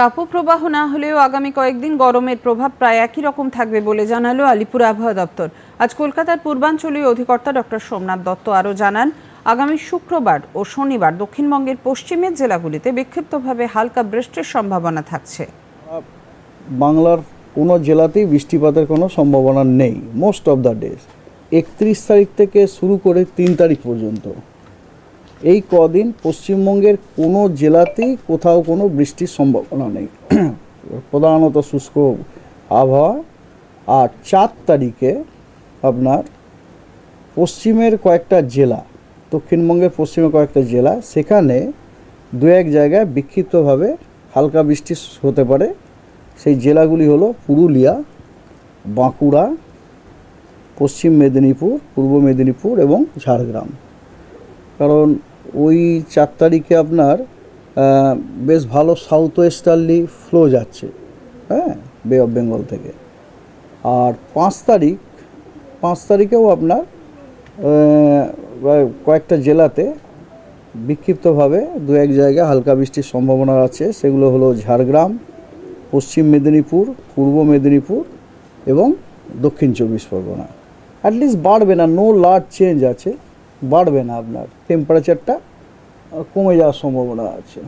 তাপপ্রবাহ না হলেও আগামী কয়েকদিন গরমের প্রভাব প্রায় একই রকম থাকবে বলে জানালো আলিপুর আবহাওয়া দপ্তর। আজ কলকাতার পূর্বাঞ্চলীয় অধিকর্তা ডক্টর সোমনাথ দত্ত আরও জানান, আগামী শুক্রবার ও শনিবার দক্ষিণবঙ্গের পশ্চিমের জেলাগুলিতে বিক্ষিপ্তভাবে হালকা বৃষ্টির সম্ভাবনা থাকছে। বাংলার কোনো জেলাতেই বৃষ্টিপাতের কোনো সম্ভাবনা নেই মোস্ট অফ দ্য ডেজ একত্রিশ তারিখ থেকে শুরু করে তিন তারিখ পর্যন্ত। এই কদিন পশ্চিমবঙ্গের কোনো জেলাতেই কোথাও কোনো বৃষ্টির সম্ভাবনা নেই। প্রধানত শুষ্ক আবহাওয়া। আর চার তারিখে আপনার পশ্চিমের কয়েকটা জেলা, দক্ষিণবঙ্গের পশ্চিমে কয়েকটা জেলা, সেখানে দু এক জায়গায় বিক্ষিপ্তভাবে হালকা বৃষ্টি হতে পারে। সেই জেলাগুলি হলো পুরুলিয়া, বাঁকুড়া, পশ্চিম মেদিনীপুর, পূর্ব মেদিনীপুর এবং ঝাড়গ্রাম। কারণ ওই চার তারিখে আপনার বেশ ভালো সাউথ ওয়েস্টার্লি ফ্লো যাচ্ছে হ্যাঁ বে অফ বেঙ্গল থেকে। আর পাঁচ তারিখ, পাঁচ তারিখেও আপনার কয়েকটা জেলাতে বিক্ষিপ্তভাবে দু এক জায়গায় হালকা বৃষ্টির সম্ভাবনা আছে। সেগুলো হলো ঝাড়গ্রাম, পশ্চিম মেদিনীপুর, পূর্ব মেদিনীপুর এবং দক্ষিণ চব্বিশ পরগনা। অ্যাটলিস্ট বাড়বে না নো লার্জ চেঞ্জ আছে। বাড়বে না আপনার। টেম্পারেচারটা কমে যাওয়ার সম্ভাবনা আছে।